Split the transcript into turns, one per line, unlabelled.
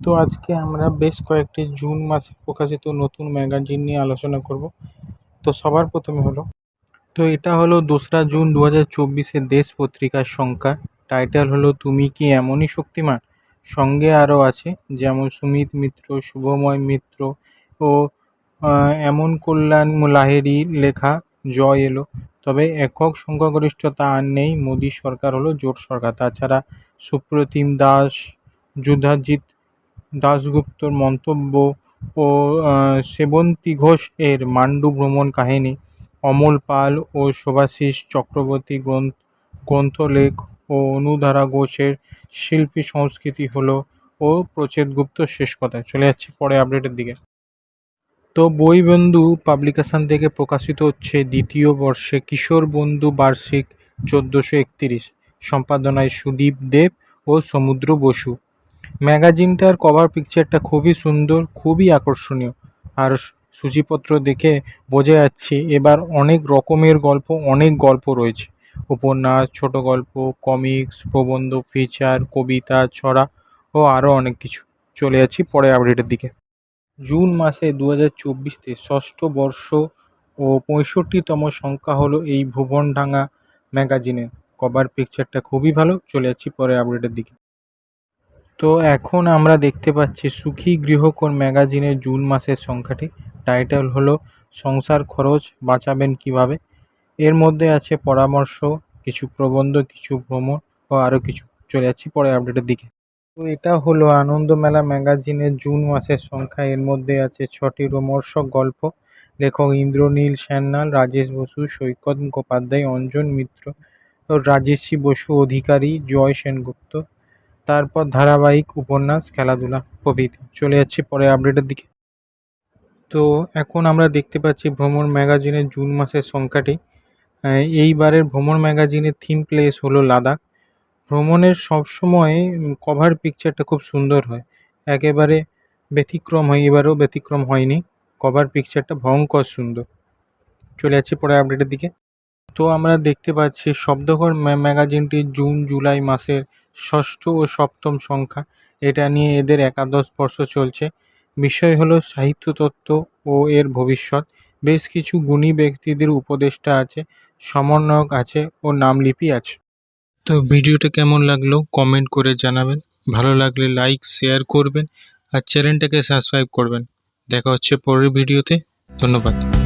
তো আজকে আমরা বেশ কয়েকটি জুন মাসে প্রকাশিত নতুন ম্যাগাজিন নিয়ে আলোচনা করব। তো সবার প্রথমে হলো, তো এটা হলো দোসরা জুন দু হাজার দেশ পত্রিকার সংখ্যা। টাইটেল হলো, তুমি কি এমনই শক্তিমান? সঙ্গে আরও আছে, যেমন, সুমিত মিত্র, শুভময় মিত্র ও এমন কল্যাণ লাহেরি লেখা জয় এলো। তবে একক সংখ্যাগরিষ্ঠতা আর নেই, মোদী সরকার হলো জোট সরকার। তাছাড়া সুপ্রতিম দাস যুধাজিৎ দাশগুপ্তর মন্তব্য ও সেবন্তী ঘোষ এর মান্ডু ভ্রমণ কাহিনী, অমল পাল ও শুভাশিস চক্রবর্তী গ্রন্থ, গ্রন্থলেখ ও অনুধারা ঘোষের শিল্পী সংস্কৃতি হলো ও প্রচেত গুপ্ত শেষ কথায় চলে যাচ্ছি পরে আপডেটের দিকে। তো বই বন্ধু পাবলিকেশন থেকে প্রকাশিত হচ্ছে দ্বিতীয় বর্ষে কিশোর বন্ধু বার্ষিক চোদ্দোশো একতিরিশ। সম্পাদনায় সুদীপ দেব ও সমুদ্র বসু। ম্যাগাজিনটার কভার পিকচারটা খুবই সুন্দর, খুবই আকর্ষণীয়। আর সূচিপত্র দেখে বোঝা যাচ্ছে, এবার অনেক রকমের গল্প, অনেক গল্প রয়েছে। উপন্যাস, ছোট গল্প কমিক্স প্রবন্ধ ফিচার কবিতা, ছড়া ও আরও অনেক কিছু। চলে যাচ্ছি পরে আপডেটের দিকে। জুন মাসে দু হাজার চব্বিশতে ষষ্ঠ বর্ষ ও পঁয়ষট্টিতম সংখ্যা হলো এই ভুবনডাঙ্গা ম্যাগাজিনের। কভার পিকচারটা খুবই ভালো। চলে যাচ্ছি পরে আপডেটের দিকে। তো এখন আমরা দেখতে পাচ্ছি সুখী গৃহকোণ ম্যাগাজিনের জুন মাসের সংখ্যাটি। টাইটেল হলো, সংসার খরচ বাঁচাবেন কীভাবে? এর মধ্যে আছে পরামর্শ, কিছু প্রবন্ধ, কিছু ভ্রমণ ও আরও কিছু। চলে যাচ্ছি পরে আপডেটের দিকে। তো এটা হলো আনন্দমেলা ম্যাগাজিনের জুন মাসের সংখ্যা। এর মধ্যে আছে ছটি রোমর্শক গল্প। লেখক ইন্দ্রনীল সান্যাল রাজেশ বসু, সৈকত মুখোপাধ্যায়, অঞ্জন মিত্র, রাজেশী বসু অধিকারী, জয় সেনগুপ্ত তারপর ধারাবাহিক উপন্যাস, খেলাধুলা প্রভৃতি। চলে যাচ্ছি পরে আপডেটের দিকে। তো এখন আমরা দেখতে পাচ্ছি ভ্রমণ ম্যাগাজিনের জুন মাসের সংখ্যাটি। এইবারের ভ্রমণ ম্যাগাজিনের থিম প্লেস হলো লাদাখ। ভ্রমণের সবসময় কভার পিকচারটা খুব সুন্দর হয়। একেবারে ব্যতিক্রম হয়, এবারেও ব্যতিক্রম হয়নি। কভার পিকচারটা ভয়ঙ্কর সুন্দর। চলে যাচ্ছি পরে আপডেটের দিকে। তো আমরা দেখতে পাচ্ছি শব্দঘর ম্যা- ম্যাগাজিনটি জুন, জুলাই মাসের ষষ্ঠ ও সপ্তম সংখ্যা। এটা নিয়ে এদের একাদশ বর্ষ চলছে। বিষয় হলো সাহিত্য তত্ত্ব ও এর ভবিষ্যৎ। বেশ কিছু গুণী ব্যক্তিদের উপদেষ্টা আছে, সমন্বয়ক আছে ও নামলিপি আছে। তো ভিডিওটা কেমন লাগল কমেন্ট করে জানাবেন। ভালো লাগলে লাইক, শেয়ার করবেন আর চ্যানেলটাকে সাবস্ক্রাইব করবেন। দেখা হচ্ছে পরের ভিডিওতে। ধন্যবাদ।